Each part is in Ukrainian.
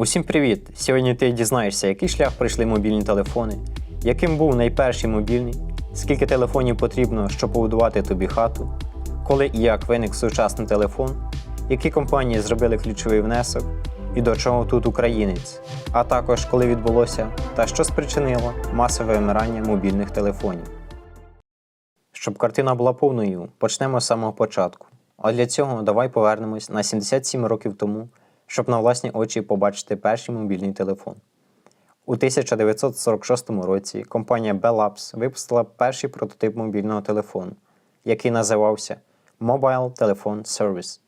Усім привіт! Сьогодні ти дізнаєшся, який шлях пройшли мобільні телефони, яким був найперший мобільний, скільки телефонів потрібно, щоб побудувати тобі хату, коли і як виник сучасний телефон, які компанії зробили ключовий внесок і до чого тут українець, а також коли відбулося та що спричинило масове вимирання мобільних телефонів. Щоб картина була повною, почнемо з самого початку. А для цього давай повернемось на 77 років тому, щоб на власні очі побачити перший мобільний телефон. У 1946 році компанія Bell Labs випустила перший прототип мобільного телефону, який називався Mobile Telephone Service.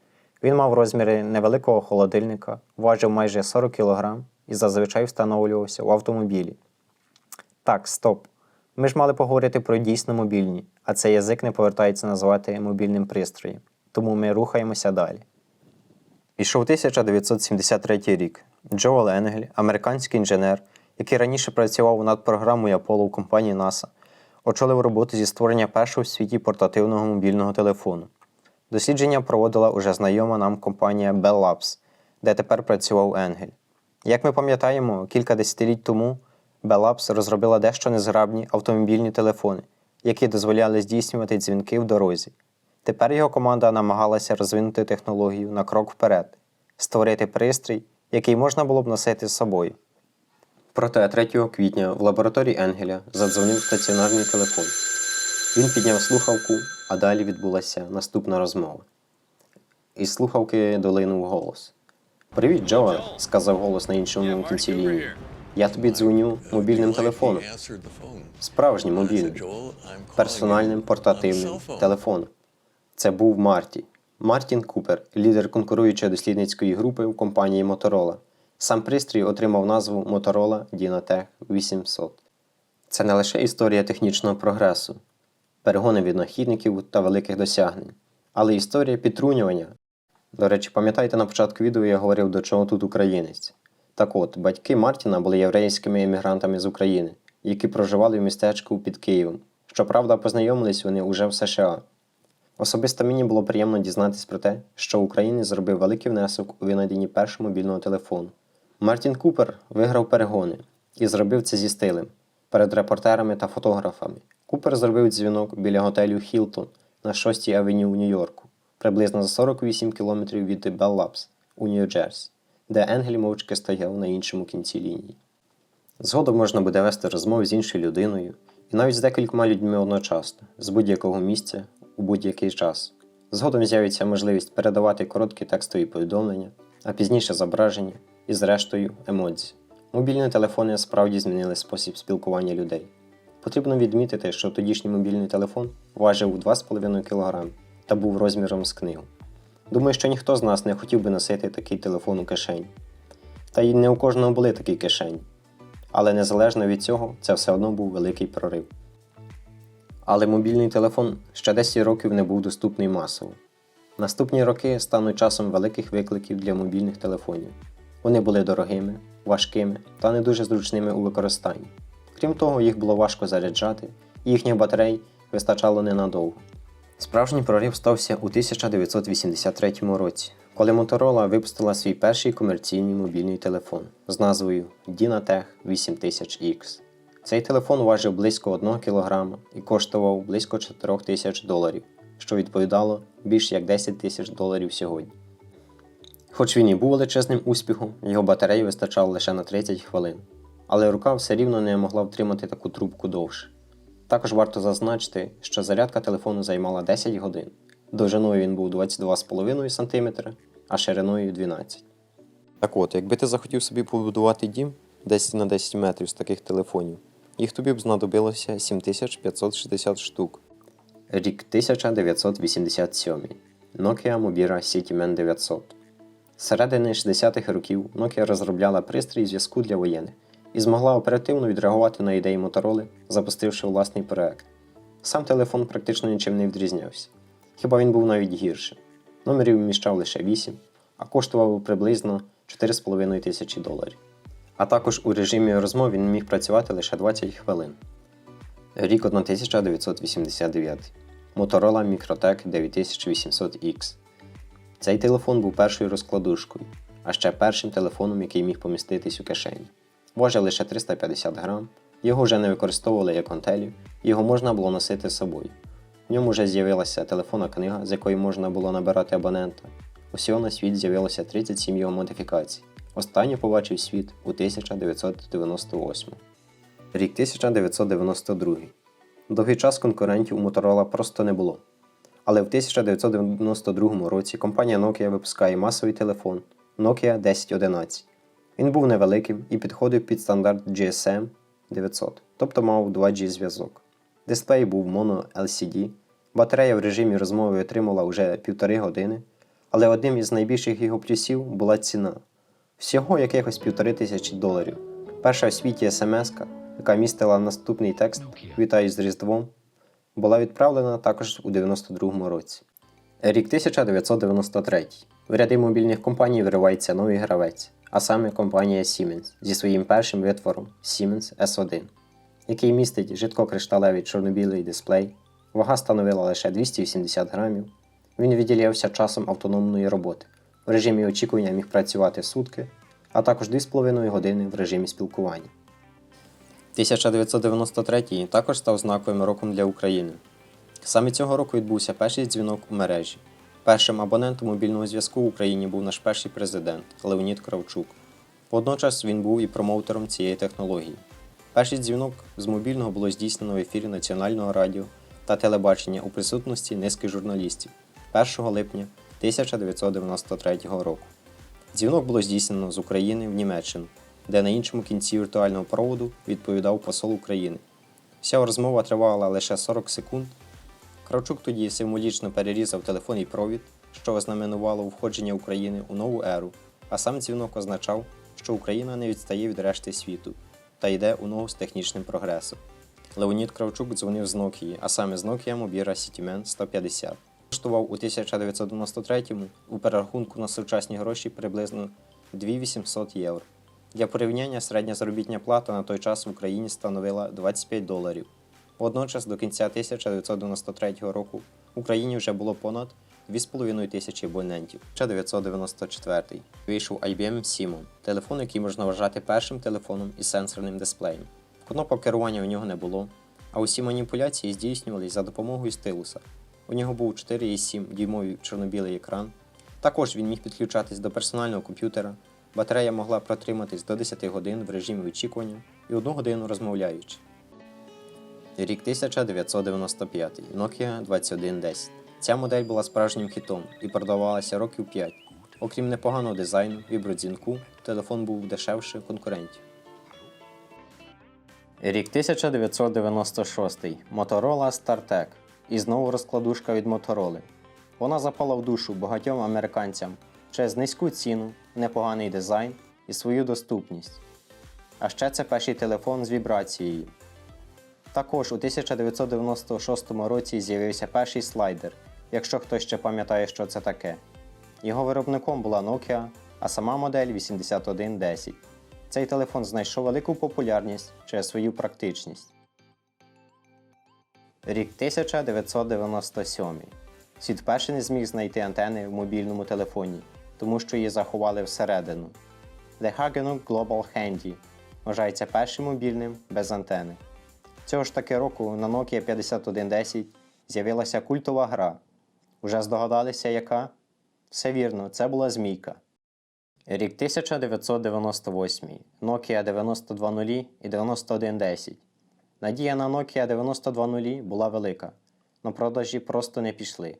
Він мав розміри невеликого холодильника, важив майже 40 кг і зазвичай встановлювався в автомобілі. Так, стоп. Ми ж мали поговорити про дійсно мобільні, а цей язик не повертається називати мобільним пристроєм. Тому ми рухаємося далі. Пішов 1973 рік. Джоел Енгель, американський інженер, який раніше працював над програмою Apollo у компанії NASA, очолив роботу зі створення першого в світі портативного мобільного телефону. Дослідження проводила уже знайома нам компанія Bell Labs, де тепер працював Енгель. Як ми пам'ятаємо, кілька десятиліть тому Bell Labs розробила дещо незграбні автомобільні телефони, які дозволяли здійснювати дзвінки в дорозі. Тепер його команда намагалася розвинути технологію на крок вперед, створити пристрій, який можна було б носити з собою. Проте 3 квітня в лабораторії Енгеля задзвонив стаціонарний телефон. Він підняв слухавку, а далі відбулася наступна розмова. Із слухавки долинув голос. Привіт, Джоеле, сказав голос на іншому кінці лінії. Я тобі дзвоню мобільним телефоном. Справжнім мобільним, персональним портативним телефоном. Це був Марті. Мартін Купер, лідер конкуруючої дослідницької групи в компанії Motorola. Сам пристрій отримав назву Motorola Dynatech 800. Це не лише історія технічного прогресу, перегони винахідників та великих досягнень, але історія підтрунювання. До речі, пам'ятаєте, на початку відео я говорив, до чого тут українець. Так от, батьки Мартіна були єврейськими емігрантами з України, які проживали в містечку під Києвом. Щоправда, познайомились вони уже в США. Особисто мені було приємно дізнатись про те, що українець зробив великий внесок у винайденні першого мобільного телефону. Мартін Купер виграв перегони і зробив це зі стилем перед репортерами та фотографами. Купер зробив дзвінок біля готелю Хілтон на 6-й авеню у Нью-Йорку, приблизно за 48 кілометрів від Bell Labs у Нью-Джерсі, де Енгель мовчки стояв на іншому кінці лінії. Згодом можна буде вести розмови з іншою людиною і навіть з декількома людьми одночасно, з будь-якого місця у будь-який час. Згодом з'явиться можливість передавати короткі текстові повідомлення, а пізніше зображення і, зрештою, емоції. Мобільні телефони справді змінили спосіб спілкування людей. Потрібно відмітити, що тодішній мобільний телефон важив у 2,5 кг та був розміром з книгу. Думаю, що ніхто з нас не хотів би носити такий телефон у кишені. Та й не у кожного були такі кишені. Але незалежно від цього, це все одно був великий прорив. Але мобільний телефон ще 10 років не був доступний масово. Наступні роки стануть часом великих викликів для мобільних телефонів. Вони були дорогими, важкими та не дуже зручними у використанні. Крім того, їх було важко заряджати, і їхніх батарей вистачало ненадовго. Справжній прорив стався у 1983 році, коли Motorola випустила свій перший комерційний мобільний телефон з назвою Dynatech 8000X. Цей телефон важив близько 1 кг і коштував близько 4 тисяч доларів, що відповідало більш як 10 тисяч доларів сьогодні. Хоч він і був величезним успіхом, його батареї вистачало лише на 30 хвилин, але рука все рівно не могла втримати таку трубку довше. Також варто зазначити, що зарядка телефону займала 10 годин. Довжиною він був 22,5 см, а шириною 12 Так от, якби ти захотів собі побудувати дім 10 на 10 метрів з таких телефонів, їх тобі б знадобилося 7560 штук. Рік 1987. Nokia Mobira CityMan 900. З середини 60-х років Nokia розробляла пристрій зв'язку для воєнних і змогла оперативно відреагувати на ідеї Motorola, запустивши власний проект. Сам телефон практично нічим не відрізнявся, хіба він був навіть гіршим. Номерів вміщав лише 8, а коштував приблизно 4,5 тисячі доларів. А також у режимі розмов він міг працювати лише 20 хвилин. Рік 1989. Motorola Microtech 9800X. Цей телефон був першою розкладушкою. а ще першим телефоном, який міг поміститись у кишені. Важив лише 350 грам, його вже не використовували як гантелю, його можна було носити з собою. В ньому вже з'явилася телефонна книга, з якої можна було набирати абонента. Усього на світ з'явилося 37 його модифікацій. Останній побачив світ у 1998. Рік 1992. Довгий час конкурентів у Motorola просто не було. Але в 1992 році компанія Nokia випускає масовий телефон Nokia 1011. Він був невеликим і підходив під стандарт GSM 900, тобто мав 2G зв'язок. Дисплей був моно LCD, батарея в режимі розмови витримала вже півтори години, але одним із найбільших його плюсів була ціна всього якихось півтори тисячі доларів. Перша в світі смс, яка містила наступний текст Вітаю з Різдвом, була відправлена також у 92-му році. Рік 1993. В ряди мобільних компаній виривається новий гравець, а саме компанія Siemens зі своїм першим витвором Siemens S1, який містить жидкокришталевий чорно-білий дисплей, вага становила лише 280 грамів. Він відділявся часом автономної роботи. В режимі очікування міг працювати сутки, а також 2,5 години в режимі спілкування. 1993 також став знаковим роком для України. Саме цього року відбувся перший дзвінок у мережі. Першим абонентом мобільного зв'язку в Україні був наш перший президент Леонід Кравчук. Водночас він був і промоутером цієї технології. Перший дзвінок з мобільного було здійснено в ефірі Національного радіо та телебачення у присутності низки журналістів 1 липня 1993 року. Дзвінок було здійснено з України в Німеччину, де на іншому кінці віртуального проводу відповідав посол України. Вся розмова тривала лише 40 секунд. Кравчук тоді символічно перерізав телефонний провід, що ознаменувало входження України у нову еру, а сам дзвінок означав, що Україна не відстає від решти світу та йде у ногу з технічним прогресом. Леонід Кравчук дзвонив з Nokia, а саме з Nokia Mobira Cityman 150. Коштував у 1993-му у перерахунку на сучасні гроші приблизно 2800 євро. Для порівняння середня заробітня плата на той час в Україні становила 25 доларів. Водночас до кінця 1993 року в Україні вже було понад 2,5 тисячі абонентів. 1994 вийшов IBM Simon, телефон, який можна вважати першим телефоном із сенсорним дисплеєм. Кнопок керування у нього не було, а усі маніпуляції здійснювалися за допомогою стилуса. У нього був 4,7 дюймовий чорно-білий екран. Також він міг підключатись до персонального комп'ютера. Батарея могла протриматись до 10 годин в режимі очікування і 1 годину розмовляючи. Рік 1995 Nokia 2110. Ця модель була справжнім хітом і продавалася років 5. Окрім непоганого дизайну, вібродзвінку, телефон був дешевше конкурентів. Рік 1996. Motorola StarTech. І знову розкладушка від Motorola. Вона запала в душу багатьом американцям через низьку ціну, непоганий дизайн і свою доступність. А ще це перший телефон з вібрацією. Також у 1996 році з'явився перший слайдер, якщо хтось ще пам'ятає, що це таке. Його виробником була Nokia, а сама модель 8110. Цей телефон знайшов велику популярність через свою практичність. Рік 1997. Світ вперше не зміг знайти антени в мобільному телефоні, тому що її заховали всередину. The Hagenuk Global Handy вважається першим мобільним без антени. Цього ж таки року на Nokia 5110 з'явилася культова гра. Уже здогадалися, яка? Все вірно, це була змійка. Рік 1998. Nokia 9200 і 9110. Надія на Nokia 9200 була велика, но продажі просто не пішли.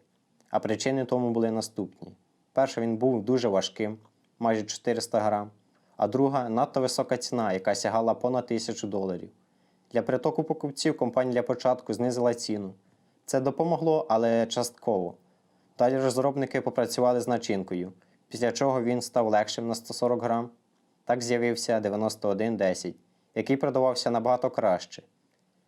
А причини тому були наступні: перша він був дуже важким, майже 400 грам, а друга надто висока ціна, яка сягала понад 1000 доларів. Для притоку покупців компанія для початку знизила ціну. Це допомогло, але частково. Далі розробники попрацювали з начинкою, після чого він став легшим на 140 грам. Так з'явився 9110, який продавався набагато краще.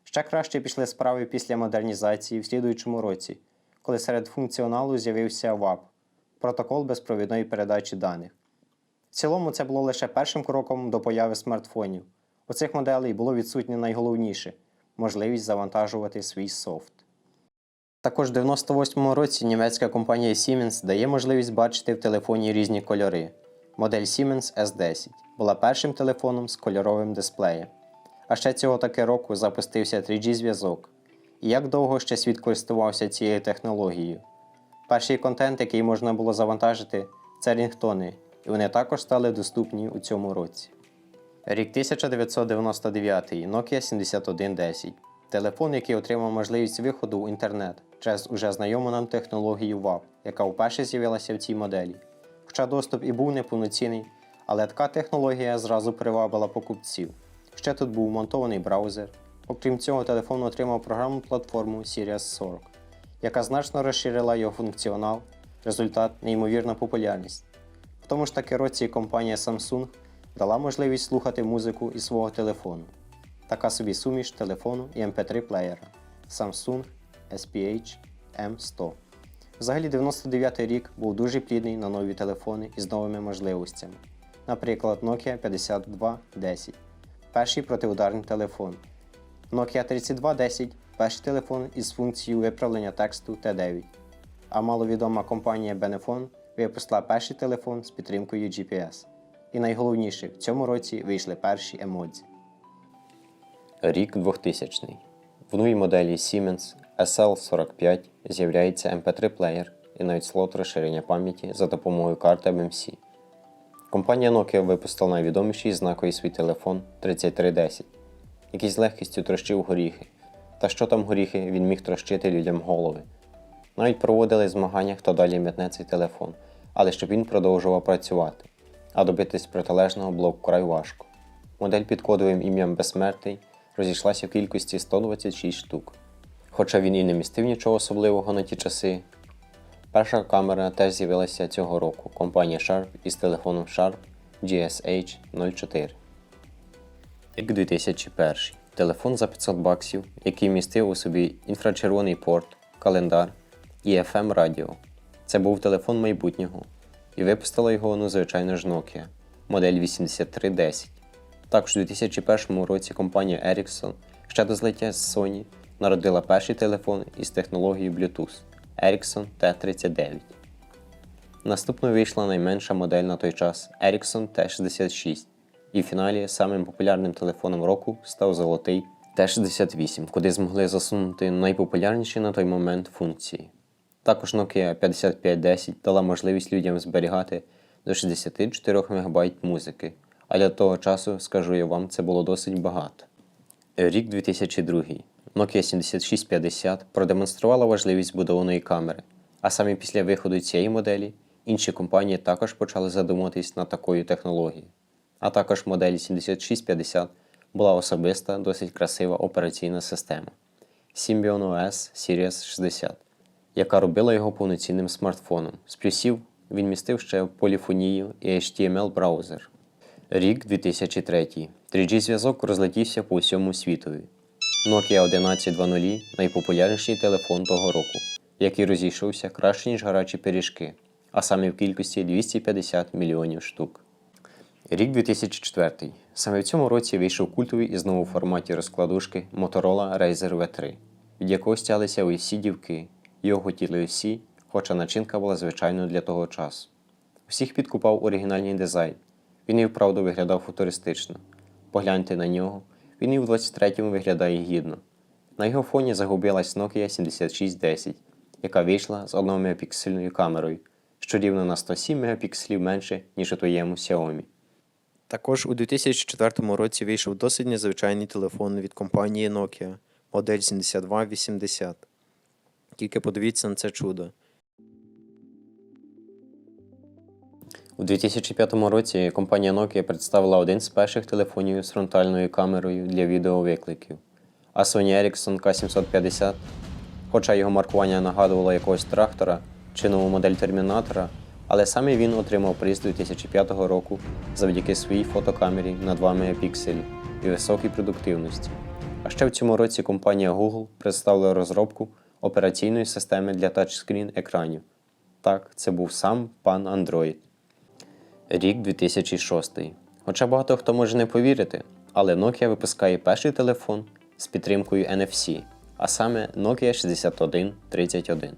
Ще краще пішли справи після модернізації в слідуючому році, коли серед функціоналу з'явився WAP – протокол безпровідної передачі даних. В цілому це було лише першим кроком до появи смартфонів. У цих моделей було відсутнє найголовніше можливість завантажувати свій софт. Також в 98-му році німецька компанія Siemens дає можливість бачити в телефоні різні кольори. Модель Siemens S10 була першим телефоном з кольоровим дисплеєм. А ще цього таки року запустився 3G зв'язок. І як довго ще світ користувався цією технологією? Перший контент, який можна було завантажити, це рінгтони, і вони також стали доступні у цьому році. Рік 1999 Nokia 7110. Телефон, який отримав можливість виходу в інтернет через уже знайому нам технологію WAP, яка вперше з'явилася в цій моделі. Хоча доступ і був неповноцінний, але така технологія зразу привабила покупців. Ще тут був монтований браузер. Окрім цього, телефон отримав програмну платформу Sirius 40, яка значно розширила його функціонал, результат неймовірна популярність. В тому ж таки році компанія Samsung дала можливість слухати музику із свого телефону. Така собі суміш телефону і MP3 плеєра Samsung SPH M100. Взагалі 99-й рік був дуже плідний на нові телефони із новими можливостями. Наприклад, Nokia 5210 перший протиударний телефон. Nokia 3210 перший телефон із функцією виправлення тексту T9. А маловідома компанія Benefone випустила перший телефон з підтримкою GPS. І найголовніше, в цьому році вийшли перші емодзі. Рік 2000. В новій моделі Siemens SL45 з'являється MP3 плеєр і навіть слот розширення пам'яті за допомогою карти MMC. Компанія Nokia випустила найвідоміший знаковий свій телефон 3310, який з легкістю трощив горіхи. Та що там горіхи, він міг трощити людям голови. Навіть проводили змагання, хто далі метне цей телефон, але щоб він продовжував працювати, а добитись протилежного було вкрай важко. Модель під кодовим ім'ям Безсмертний розійшлася в кількості 126 штук. Хоча він і не містив нічого особливого на ті часи. Перша камера теж з'явилася цього року компанія Sharp із телефоном Sharp GSH 04. Рік 2001. Телефон за 500 баксів, який містив у собі інфрачервоний порт, календар і FM радіо. Це був телефон майбутнього. І випустила його, ну, звичайно ж, Nokia, модель 8310. Також у 2001 році компанія Ericsson ще до злиття з Sony народила перший телефон із технологією Bluetooth Ericsson T39. Наступною вийшла найменша модель на той час Ericsson T66, і в фіналі самим популярним телефоном року став золотий T68, куди змогли засунути найпопулярніші на той момент функції. Також Nokia 5510 дала можливість людям зберігати до 64 МБ музики, а для того часу, скажу я вам, це було досить багато. Рік 2002. Nokia 7650 продемонструвала важливість будованої камери, а саме після виходу цієї моделі інші компанії також почали задумуватись над такою технологією. А також моделі 7650 була особиста, досить красива операційна система Symbian OS Series 60, яка робила його повноцінним смартфоном. З плюсів він містив ще поліфонію і HTML браузер. Рік 2003. 3G-зв'язок розлетівся по всьому світові. Nokia 1120 найпопулярніший телефон того року, який розійшовся краще, ніж гарячі пиріжки, а саме в кількості 250 мільйонів штук. Рік 2004. Саме в цьому році вийшов культовий і знову в форматі розкладушки Motorola Razer V3, від якого стялися усі дівки. Його хотіли всі, хоча начинка була звичайною для того часу. Всіх підкупав оригінальний дизайн. Він і вправду виглядав футуристично. Погляньте на нього, він і в 23-му виглядає гідно. На його фоні загубилась Nokia 7610, яка вийшла з 1 мегапіксельною камерою, що рівно на 107 мегапікселів менше, ніж у твоєму Xiaomi. Також у 2004 році вийшов досить незвичайний телефон від компанії Nokia, модель 7280. Тільки подивіться на це чудо. У 2005 році компанія Nokia представила один з перших телефонів з фронтальною камерою для відеовикликів. А Sony Ericsson K750, хоча його маркування нагадувало якогось трактора чи нову модель термінатора, але саме він отримав приз 2005 року завдяки своїй фотокамері на 2 мегапікселі і високій продуктивності. А ще в цьому році компанія Google представила розробку операційної системи для тачскрін екранів. Так, це був сам пан Android. Рік 2006. Хоча багато хто може не повірити, але Nokia випускає перший телефон з підтримкою NFC, а саме Nokia 6131.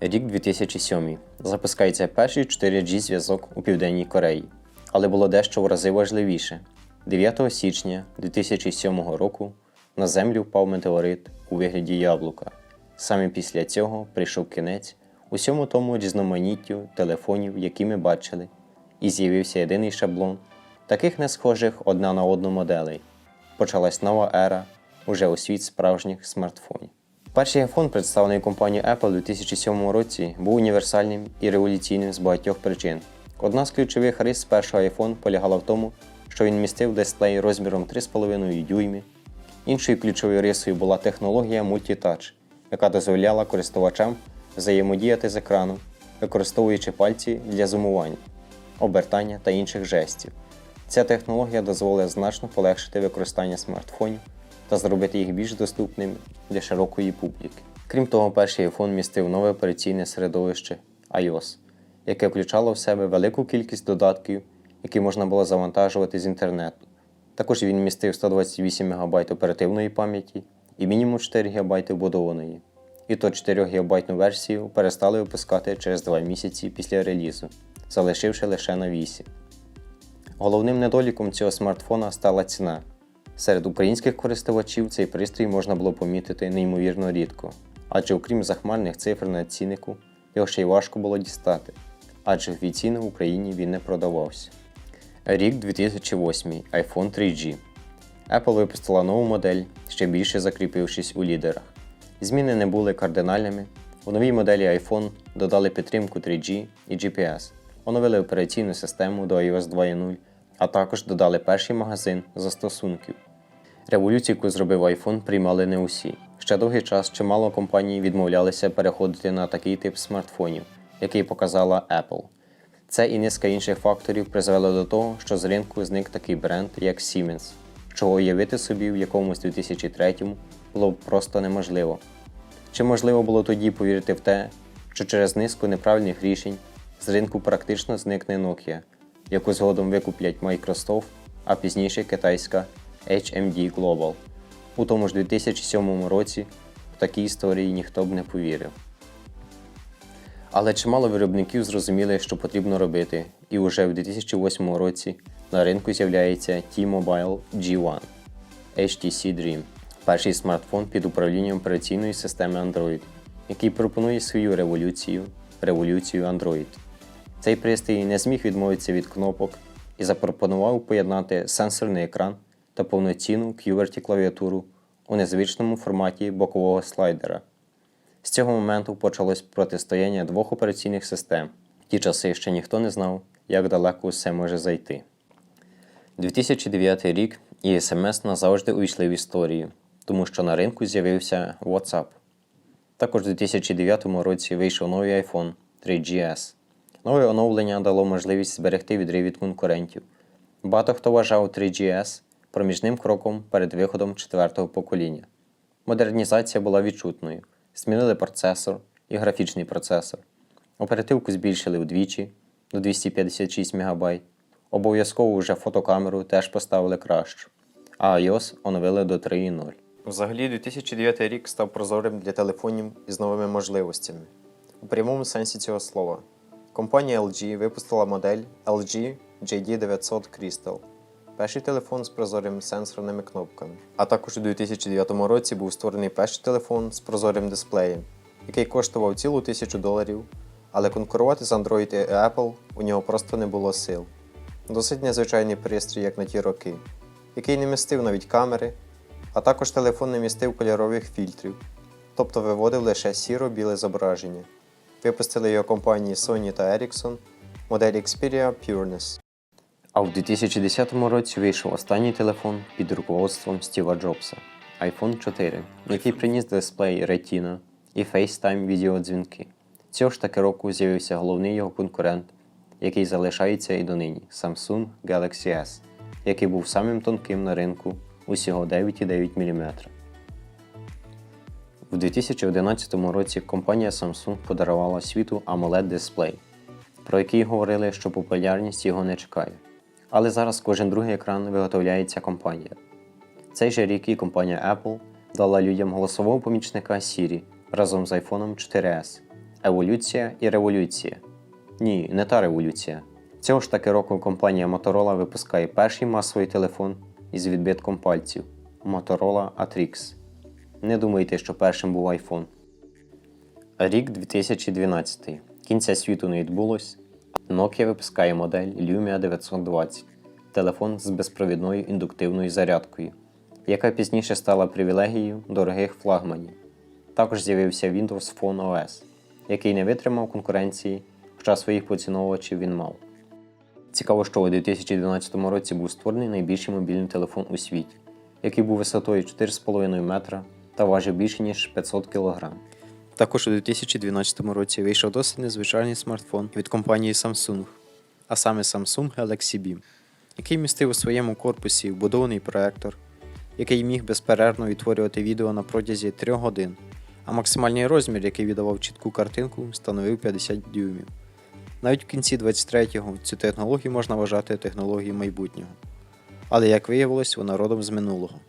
Рік 2007. Запускається перший 4G зв'язок у Південній Кореї. Але було дещо в рази важливіше. 9 січня 2007 року на землю впав метеорит у вигляді яблука. Саме після цього прийшов кінець усьому тому різноманіттю телефонів, які ми бачили, і з'явився єдиний шаблон, таких не схожих одна на одну моделей. Почалась нова ера уже у світ справжніх смартфонів. Перший iPhone, представлений компанією Apple у 2007 році, був універсальним і революційним з багатьох причин. Одна з ключових рис першого iPhone полягала в тому, що він містив дисплей розміром 3,5 дюйми. Іншою ключовою рисою була технологія Multitouch, яка дозволяла користувачам взаємодіяти з екраном, використовуючи пальці для зумування, обертання та інших жестів. Ця технологія дозволила значно полегшити використання смартфонів та зробити їх більш доступними для широкої публіки. Крім того, перший iPhone містив нове операційне середовище iOS, яке включало в себе велику кількість додатків, які можна було завантажувати з інтернету. Також він містив 128 МБ оперативної пам'яті і мінімум 4 ГБ вбудованої. І то 4 ГБ версію перестали випускати через 2 місяці після релізу, залишивши лише на 8. Головним недоліком цього смартфона стала ціна. Серед українських користувачів цей пристрій можна було помітити неймовірно рідко, адже окрім захмарних цифр на ціннику, його ще й важко було дістати, адже офіційно в Україні він не продавався. Рік 2008 iPhone 3G. Apple випустила нову модель, ще більше закріпившись у лідерах. Зміни не були кардинальними. У новій моделі iPhone додали підтримку 3G і GPS, оновили операційну систему до iOS 2.0, а також додали перший магазин застосунків. Революцію, яку зробив iPhone, приймали не усі. Ще довгий час чимало компаній відмовлялися переходити на такий тип смартфонів, який показала Apple. Це і низка інших факторів призвело до того, що з ринку зник такий бренд, як Siemens, чого уявити собі в якомусь 2003-му було б просто неможливо. Чи можливо було тоді повірити в те, що через низку неправильних рішень з ринку практично зникне Nokia, яку згодом викуплять Microsoft, а пізніше китайська HMD Global. У тому ж 2007 році в такій історії ніхто б не повірив. Але чимало виробників зрозуміли, що потрібно робити, і уже в 2008 році на ринку з'являється T-Mobile G1 HTC Dream, перший смартфон під управлінням операційної системи Android, який пропонує свою революцію революцію Android. Цей пристрій не зміг відмовитися від кнопок і запропонував поєднати сенсорний екран та повноцінну QWERTY клавіатуру у незвичному форматі бокового слайдера. З цього моменту почалось протистояння двох операційних систем. В ті часи ще ніхто не знав, як далеко все може зайти. 2009 рік і СМС назавжди увійшли в історію, тому що на ринку з'явився WhatsApp. Також у 2009 році вийшов новий iPhone 3GS. Нове оновлення дало можливість зберегти відрив від конкурентів. Багато хто вважав 3GS проміжним кроком перед виходом четвертого покоління. Модернізація була відчутною. Змінили процесор і графічний процесор. Оперативку збільшили вдвічі до 256 МБ. Обов'язково вже фотокамеру теж поставили кращу, а iOS оновили до 3.0. Взагалі, 2009 рік став прозорим для телефонів із новими можливостями. У прямому сенсі цього слова. Компанія LG випустила модель LG JD900 Crystal. Перший телефон з прозорими сенсорними кнопками. А також у 2009 році був створений перший телефон з прозорим дисплеєм, який коштував цілу тисячу доларів, але конкурувати з Android і Apple у нього просто не було сил. Досить незвичайний пристрій, як на ті роки, який не містив навіть камери, а також телефон не містив кольорових фільтрів, тобто виводив лише сіро-біле зображення. Випустили його компанії Sony та Ericsson модель Xperia Pureness. А в 2010 році вийшов останній телефон під руководством Стіва Джобса iPhone 4, який приніс дисплей Retina і FaceTime відеодзвінки. Цього ж таки року з'явився головний його конкурент, який залишається і донині Samsung Galaxy S, який був самим тонким на ринку усього 9,9 мм. У 2011 році компанія Samsung подарувала світу amoled дисплей, про який говорили, що популярність його не чекає. Але зараз кожен другий екран виготовляється компанія. Цей же рік і компанія Apple дала людям голосового помічника Siri разом з iPhone 4S, Еволюція і революція. Ні, не та революція. Цього ж таки року компанія Motorola випускає перший масовий телефон із відбитком пальців Motorola Atrix. Не думайте, що першим був iPhone. Рік 2012. Кінця світу не відбулось. Nokia випускає модель Lumia 920 телефон з безпровідною індуктивною зарядкою, яка пізніше стала привілегією дорогих флагманів. Також з'явився Windows Phone OS, який не витримав конкуренції, хоча своїх поціновувачів він мав. Цікаво, що у 2012 році був створений найбільший мобільний телефон у світі, який був висотою 4,5 метра та важив більше ніж 500 кг. Також у 2012 році вийшов досить незвичайний смартфон від компанії Samsung, а саме Samsung Galaxy Beam, який містив у своєму корпусі вбудований проектор, який міг безперервно відтворювати відео на протязі 3 годин, а максимальний розмір, який віддавав чітку картинку, становив 50 дюймів. Навіть в кінці 23-го цю технологію можна вважати технологією майбутнього. Але як виявилось, вона родом з минулого.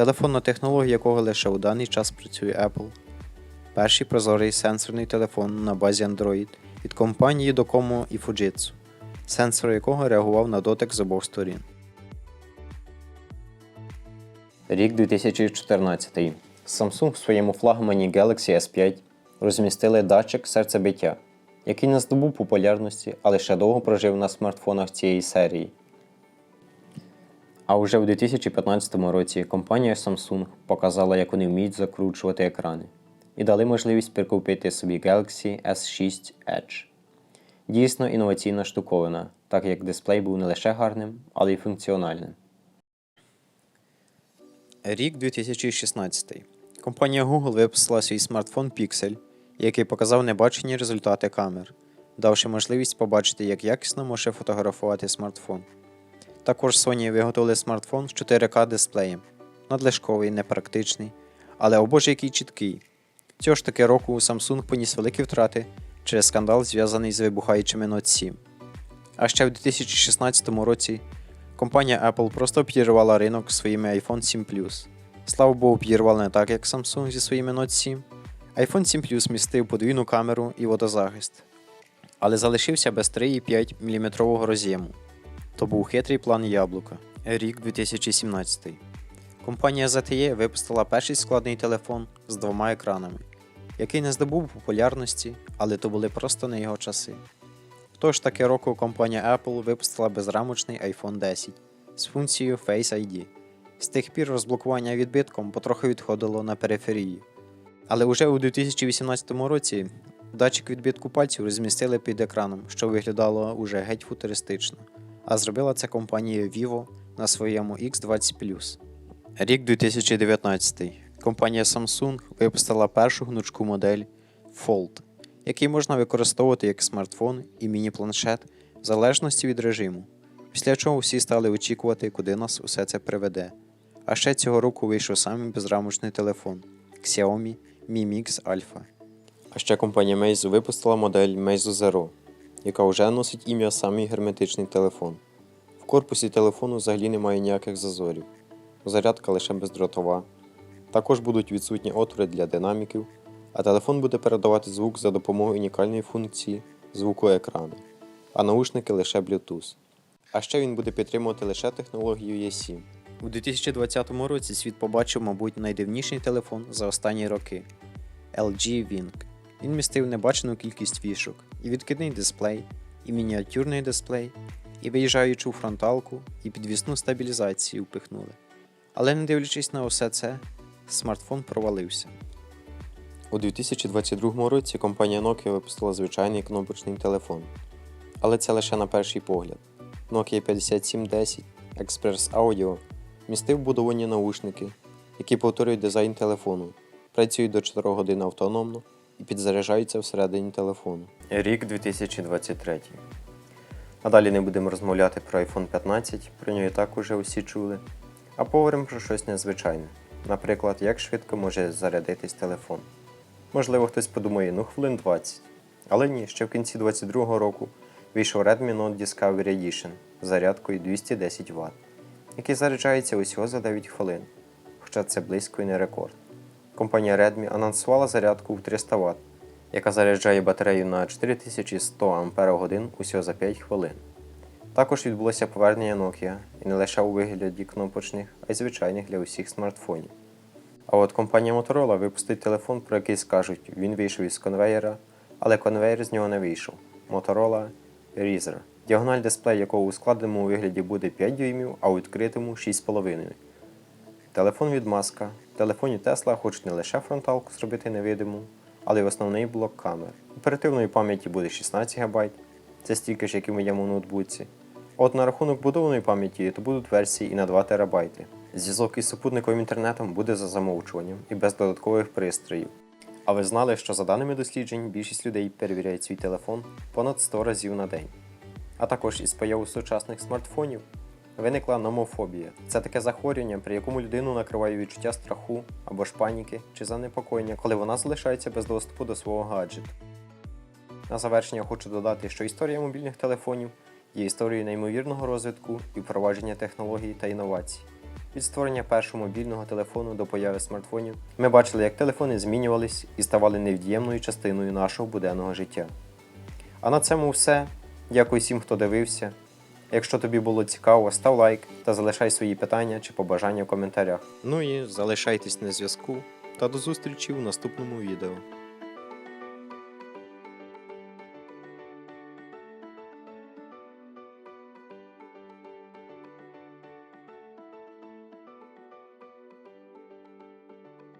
Телефонна технологія якого лише у даний час працює Apple, перший прозорий сенсорний телефон на базі Android від компанії Docomo і Fujitsu, сенсор якого реагував на дотик з обох сторін. Рік 2014. Samsung в своєму флагмані Galaxy S5 розмістили датчик серцебиття, який не здобув популярності, але ще довго прожив на смартфонах цієї серії. А уже в 2015 році компанія Samsung показала, як вони вміють закручувати екрани, і дали можливість прикупити собі Galaxy S6 Edge. Дійсно інноваційна штуковина, так як дисплей був не лише гарним, але й функціональним. Рік 2016. Компанія Google випустила свій смартфон Pixel, який показав небачені результати камер, давши можливість побачити, як якісно може фотографувати смартфон. Також Sony виготовили смартфон з 4К дисплеєм, надлишковий, непрактичний, але о боже який чіткий. Цього ж таки року Samsung поніс великі втрати через скандал, зв'язаний з вибухаючими Note 7. А ще в 2016 році компанія Apple просто підірвала ринок своїми iPhone 7 Plus. Слава Богу, підірвала не так, як Samsung зі своїми Note 7. iPhone 7 Plus містив подвійну камеру і водозахист, але залишився без 3,5 мм роз'єму. То був хитрий план яблука. Рік 2017. Компанія ZTE випустила перший складний телефон з двома екранами, який не здобув популярності, але то були просто не його часи. В того ж таки року компанія Apple випустила безрамочний iPhone 10 з функцією Face ID. З тих пір розблокування відбитком потрохи відходило на периферії. Але уже у 2018 році датчик відбитку пальців розмістили під екраном, що виглядало уже геть футуристично. А зробила це компанія Vivo на своєму X20 Рік 2019. Компанія Samsung випустила першу гнучку модель Fold, який можна використовувати як смартфон і міні-планшет в залежності від режиму. Після чого всі стали очікувати, куди нас усе це приведе. А ще цього року вийшов самий безрамочний телефон Xiaomi Mi Mix Alpha. А ще компанія Meizu випустила модель Meizu Zero, яка вже носить ім'я самий герметичний телефон. В корпусі телефону взагалі немає ніяких зазорів, зарядка лише бездротова. Також будуть відсутні отвори для динаміків, а телефон буде передавати звук за допомогою унікальної функції звуку екрану, а наушники лише Bluetooth. А ще він буде підтримувати лише технологію E7. У 2020 році світ побачив, мабуть, найдивніший телефон за останні роки LG Wing. Він містив небачену кількість фішок, і відкидний дисплей, і мініатюрний дисплей, і виїжджаючу фронталку, і підвісну стабілізацію впихнули. Але не дивлячись на усе це, смартфон провалився. У 2022 році компанія Nokia випустила звичайний кнопочний телефон. Але це лише на перший погляд. Nokia 5710 Express Audio містив вбудовані наушники, які повторюють дизайн телефону, працюють до 4 годин автономно і підзаряджаються всередині телефону. Рік 2023. А далі не будемо розмовляти про iPhone 15, про нього і так уже усі чули. А поговоримо про щось незвичайне. Наприклад, як швидко може зарядитись телефон. Можливо, хтось подумає, ну хвилин 20. Але ні, ще в кінці 2022 року вийшов Redmi Note Discovery Edition з зарядкою 210 Вт, який заряджається усього за 9 хвилин, хоча це близько і не рекорд. Компанія Redmi анонсувала зарядку в 300 Вт, яка заряджає батарею на 4100 Ах усього за 5 хвилин. Також відбулося повернення Nokia і не лише у вигляді кнопочних, а й звичайних для усіх смартфонів. А от компанія Motorola випустить телефон, про який скажуть, він вийшов із конвеєра, але конвеєр з нього не вийшов. Motorola Razr, діагональ дисплей якого у складеному вигляді буде 5 дюймів, а у відкритому 6,5. Телефон від Маска. В телефоні Tesla хочуть не лише фронталку зробити невидиму, але й основний блок камер. Оперативної пам'яті буде 16 ГБ, це стільки ж, як і в моєму ноутбуці. От на рахунок будованої пам'яті, то будуть версії і на 2 ТБ. Зв'язок із супутниковим інтернетом буде за замовчуванням і без додаткових пристроїв. А ви знали, що за даними досліджень більшість людей перевіряють свій телефон понад 100 разів на день. А також із появою сучасних смартфонів виникла номофобія. Це таке захворювання, при якому людину накриває відчуття страху або ж паніки чи занепокоєння, коли вона залишається без доступу до свого гаджету. На завершення хочу додати, що історія мобільних телефонів є історією неймовірного розвитку і впровадження технологій та інновацій. Від створення першого мобільного телефону до появи смартфонів ми бачили, як телефони змінювались і ставали невід'ємною частиною нашого буденного життя. А на цьому все. Дякую всім, хто дивився. Якщо тобі було цікаво, став лайк та залишай свої питання чи побажання в коментарях. Ну і залишайтесь на зв'язку та до зустрічі в наступному відео.